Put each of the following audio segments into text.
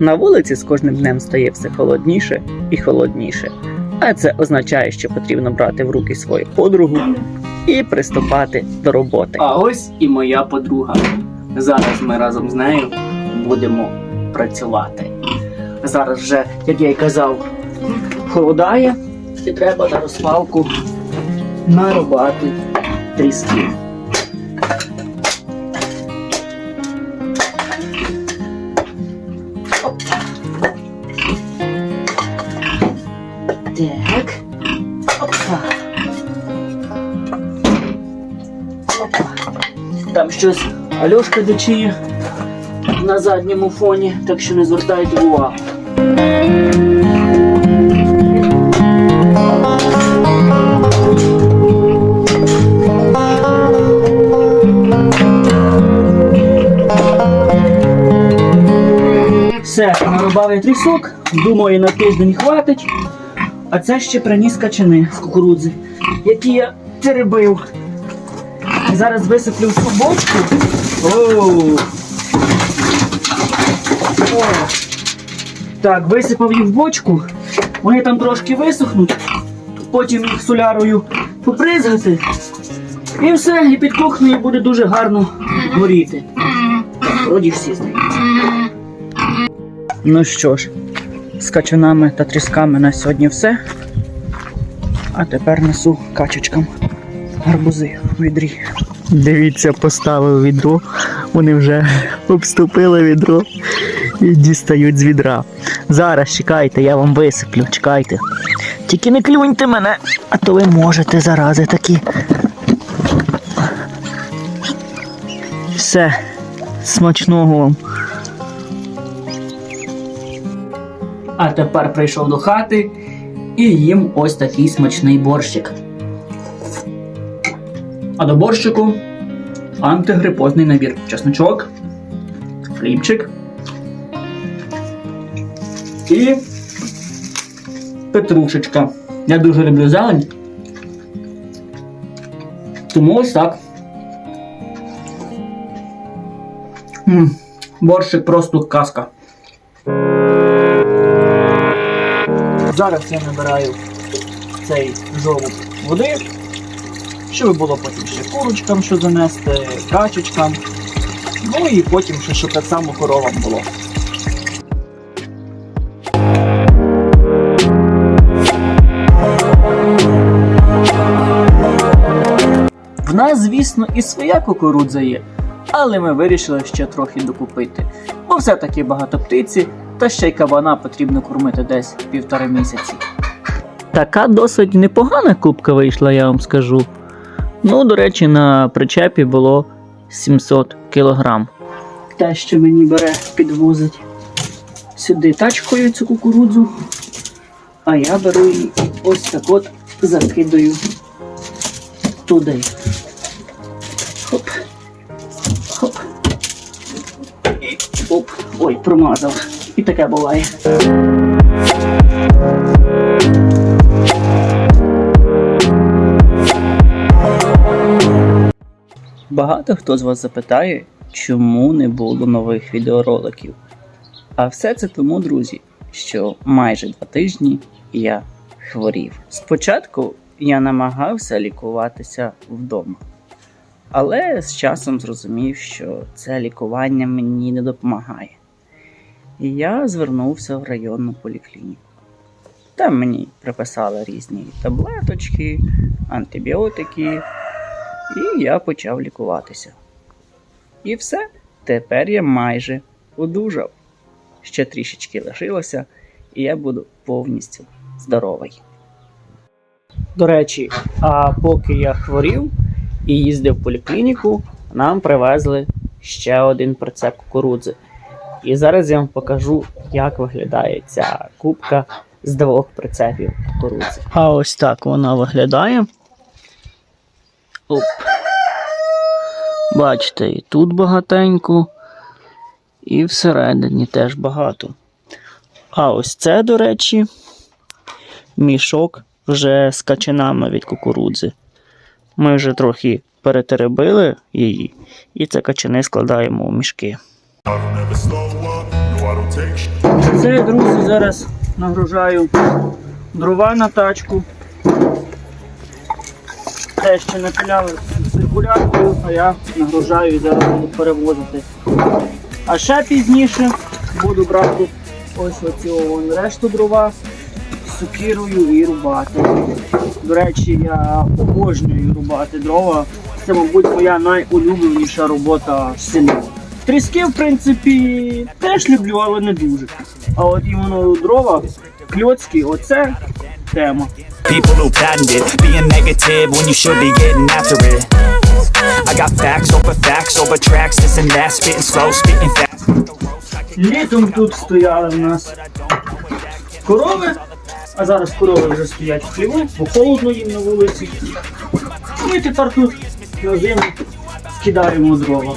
На вулиці з кожним днем стає все холодніше і холодніше. А це означає, що потрібно брати в руки свою подругу і приступати до роботи. А ось і моя подруга. Зараз ми разом з нею будемо працювати. Зараз вже, як я й казав, холодає, і треба на розпалку нарубати тріски. Там щось Альошка дочиє на задньому фоні, так що не звертайте увагу. Все, нарубав я трісок, думаю, на тиждень хватить. А це ще приніс качани з кукурудзи, які я теребив. Зараз висиплю в цю бочку. Оу. О. Так, висипав їх в бочку. Вони там трошки висохнуть. Потім їх солярою попризгати. І все, і під кухнею буде дуже гарно горіти. Вроді всі здається. Ну що ж, з качанами та трісками на сьогодні все. А тепер несу качечкам гарбузи в відрі. Дивіться, поставив відро, вони вже обступили відро і дістають з відра. Зараз чекайте, я вам висиплю, чекайте. Тільки не клюньте мене, а то ви можете зарази такі. Все, смачного вам. А тепер прийшов до хати і їм ось такий смачний борщик. А до борщику антигрипозний набір. Чесночок, хлібчик і петрушечка. Я дуже люблю зелень. Тому ось так. М, борщик просто казка. Зараз я набираю цей жолоб води, щоб було потім ще курочкам, що занести, качечкам. Ну і потім ще, щоб так само коровам було. В нас, звісно, і своя кукурудза є, але ми вирішили ще трохи докупити, бо все-таки багато птиці, та ще й кабана потрібно кормити десь півтори місяці. Така досить непогана кубка вийшла, я вам скажу. Ну, до речі, на причепі було 700 кілограм. Те, що мені бере, підвозить сюди тачкою цю кукурудзу, а я беру її ось так от закидаю туди. Хоп. Хоп. Оп. Ой, промазав. І таке буває. Багато хто з вас запитає, чому не було нових відеороликів. А все це тому, друзі, що майже два тижні я хворів. Спочатку я намагався лікуватися вдома, але з часом зрозумів, що це лікування мені не допомагає. І я звернувся в районну поліклініку. Там мені приписали різні таблеточки, антибіотики, і я почав лікуватися. І все, тепер я майже одужав. Ще трішечки лишилося, і я буду повністю здоровий. До речі, а поки я хворів і їздив в поліклініку, нам привезли ще один прицеп кукурудзи. І зараз я вам покажу, як виглядає ця кубка з двох прицепів кукурудзи. А ось так вона виглядає. Оп. Бачите, і тут багатенько, і всередині теж багато. А ось це, до речі, мішок вже з качанами від кукурудзи. Ми вже трохи перетеребили її, і це качани складаємо у мішки. Це, друзі, зараз нагружаю дрова на тачку. Те ще напиляли циркуляцію, а я нагружаю і зараз буду перевозити. А ще пізніше буду брати ось оцю решту дрова з сукірою і рубати. До речі, я обожнюю рубати дрова. Це, мабуть, моя найулюбленіша робота з сіном. Тріски, в принципі, теж люблю, але не дуже. А от іменно дрова, кльоцькі, оце тема. People who patent it, being negative when you should be getting after it. I got facts over facts over tracks, this and that, spitting slow, spitting fast. Літом тут стояли в нас корови, а зараз корови вже стоять в хліву, бо холодно їм на вулиці. Ну і тепер тут на зиму скидаємо дрова.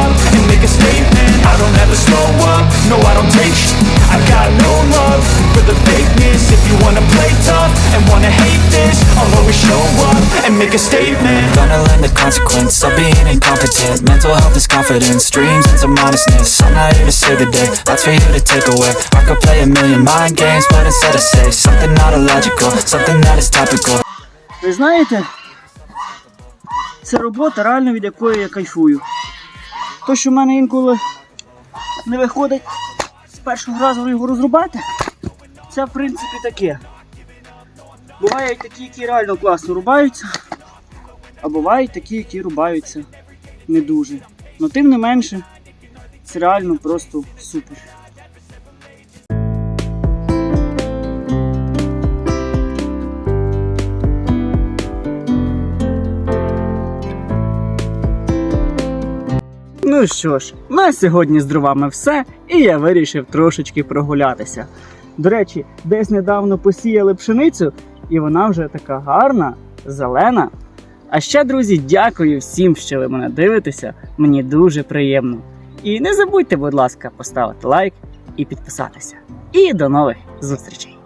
Hate this I'll always show up and make a statement Gonna learn the consequence of being incompetent Mental health is confidence, dreams and some honestness I'm not here to save the day, lots for you to take away I could play a million mind games, but instead I say Something not illogical, something that is topical Ви знаєте, це робота реально від якої я кайфую. То, що в мене інколи не виходить з першого разу його розрубати, це в принципі таке. Бувають такі, які реально класно рубаються, а бувають такі, які рубаються не дуже. Но тим не менше, це реально просто супер. Ну що ж, на сьогодні з дровами все, і я вирішив трошечки прогулятися. До речі, десь недавно посіяли пшеницю, і вона вже така гарна, зелена. А ще, друзі, дякую всім, що ви мене дивитеся. Мені дуже приємно. І не забудьте, будь ласка, поставити лайк і підписатися. І до нових зустрічей!